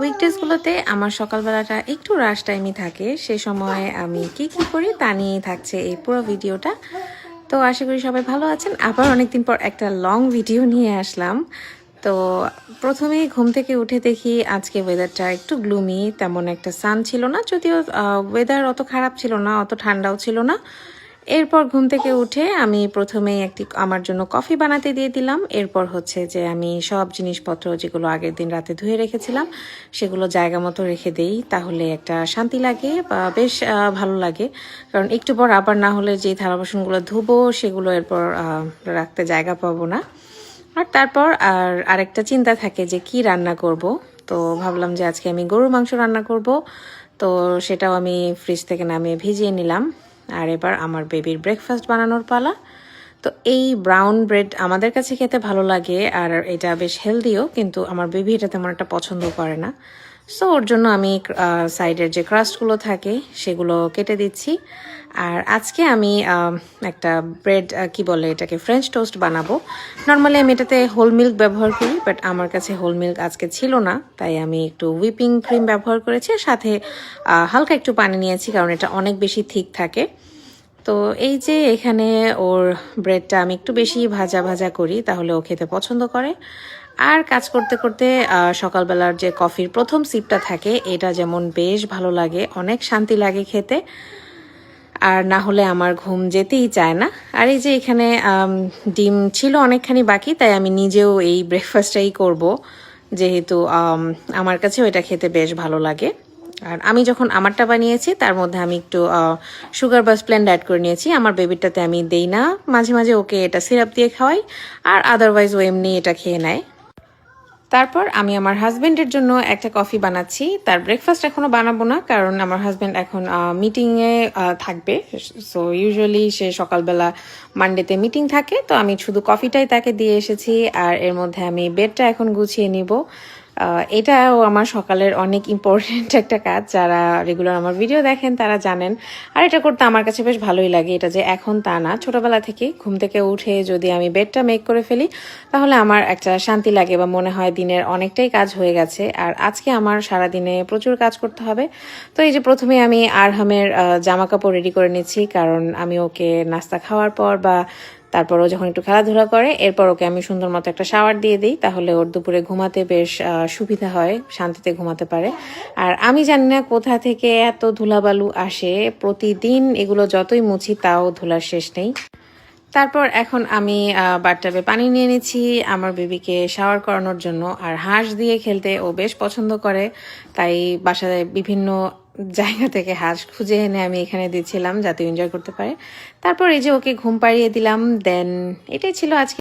উইকডেজগুলোতে আমার সকালবেলাটা একটু রাশ টাইমই থাকে। সে সময় আমি কি কি করি তা নিয়েই থাকছে এই পুরো ভিডিওটা। তো আশা করি সবাই ভালো আছেন। আবার অনেকদিন পর একটা লং ভিডিও নিয়ে আসলাম। তো প্রথমেই ঘুম থেকে উঠে দেখি আজকে ওয়েদারটা একটু গ্লুমি তেমন একটা সান ছিল না। যদিও ওয়েদার অত খারাপ ছিল না, অত ঠান্ডাও ছিল না। এরপর ঘুম থেকে উঠে আমি প্রথমেই একটি আমার জন্য কফি বানাতে দিয়ে দিলাম। এরপর হচ্ছে যে আমি সব জিনিসপত্র যেগুলো আগের দিন রাতে ধুয়ে রেখেছিলাম, সেগুলো জায়গা মতো রেখে দেই। তাহলে একটা শান্তি লাগে বা বেশ ভালো লাগে। কারণ একটু পর আবার না হলে যে থালা বাসনগুলো ধুবো, সেগুলো এরপর রাখতে জায়গা পাবো না। আর তারপর আর আরেকটা চিন্তা থাকে যে কি রান্না করব? তো ভাবলাম যে আজকে আমি গরুর মাংস রান্না করব। তো সেটাও আমি ফ্রিজ থেকে নামিয়ে ভিজিয়ে নিলাম। আর এবার আমার বেবির ব্রেকফাস্ট বানানোর পালা। তো এই ব্রাউন ব্রেড আমাদের কাছে খেতে ভালো লাগে, আর এটা বেশ হেলদিও কিন্তু আমার বেবি এটা তেমন একটা পছন্দ করে না। সো ওর জন্য আমি সাইডের যে ক্রাস্টগুলো থাকে, সেগুলো কেটে দিচ্ছি। আর আজকে আমি একটা ব্রেড কি বলে এটাকে ফ্রেঞ্চ টোস্ট বানাবো। নর্মালি আমি এটাতে হোল মিল্ক ব্যবহার করি বাট আমার কাছে হোল মিল্ক আজকে ছিল না, তাই আমি একটু হুইপিং ক্রিম ব্যবহার করেছি। সাথে হালকা একটু পানি নিয়েছি, কারণ এটা অনেক বেশি থিক থাকে। তো এই যে এখানে ওর ব্রেডটা আমি একটু বেশি ভাজা ভাজা করি, তাহলে ও খেতে পছন্দ করে। আর কাজ করতে করতে সকালবেলার যে কফির প্রথম সিপটা থাকে, এটা যেমন বেশ ভালো লাগে, অনেক শান্তি লাগে খেতে। আর না হলে আমার ঘুম যেতেই চায় না। আর এই যে এখানে ডিম ছিল অনেকখানি বাকি, তাই আমি নিজেও এই ব্রেকফাস্টটাই করব। যেহেতু আমার কাছেও এটা খেতে বেশ ভালো লাগে। আর আমি যখন আমারটা বানিয়েছি, তার মধ্যে আমি একটু সুগার বা স্প্লেন্ড অ্যাড করে নিয়েছি। আমার বেবিটাতে আমি দেই না। মাঝে মাঝে ওকে এটা সিরাপ দিয়ে খাওয়াই আর আদারওয়াইজ ও এমনি এটা খেয়ে নেয়। তারপর আমি আমার হাজব্যান্ডের জন্য একটা কফি বানাচ্ছি। তার ব্রেকফাস্ট এখনও বানাবো না, কারণ আমার হাজব্যান্ড এখন মিটিংয়ে থাকবে। সো ইউজুয়ালি সে সকালবেলা মানডেতে মিটিং থাকে। তো আমি শুধু কফিটাই তাকে দিয়ে এসেছি আর এর মধ্যে আমি বেডটা এখন গুছিয়ে নিব। এটাও আমার সকালের অনেক ইম্পর্টেন্ট একটা কাজ। যারা রেগুলার আমার ভিডিও দেখেন, তারা জানেন। আর এটা করতে আমার কাছে বেশ ভালোই লাগে। এটা যে এখন তা না। ছোটবেলা থেকে ঘুম থেকে উঠে যদি আমি বেডটা মেক করে ফেলি, তাহলে আমার একটা শান্তি লাগে বা মনে হয় দিনের অনেকটাই কাজ হয়ে গেছে। আর আজকে আমার সারা দিনে প্রচুর কাজ করতে হবে। তো এই যে প্রথমে আমি আরহামের জামা কাপড় রেডি করে নিচ্ছি। কারণ আমি ওকে নাস্তা খাওয়ার পর বা তারপর ও যখন একটু খেলাধুলা করে, এরপর ওকে আমি সুন্দর মতো একটা শাওয়ার দিয়ে দিই, তাহলে ওর দুপুরে ঘুমাতে বেশ সুবিধা হয়, শান্তিতে ঘুমাতে পারে। আর আমি জানি না কোথা থেকে এত ধুলাবালু আসে, প্রতিদিন এগুলো যতই মুছি তাও ধুলার শেষ নেই। তারপর এখন আমি বাটটাবে পানি নিয়ে নিচ্ছি, আমার বেবিকে শাওয়ার করানোর জন্য, আর হাঁস দিয়ে খেলতে ও বেশ পছন্দ করে, তাই বাসায় বিভিন্ন জায়গা থেকে হাঁস খুঁজে এনে আমি এখানে দিচ্ছিলাম যাতে এনজয় করতে পারে। তারপর এই যে ওকে ঘুম পাড়িয়ে দিলাম দেন এটাই ছিল আজকে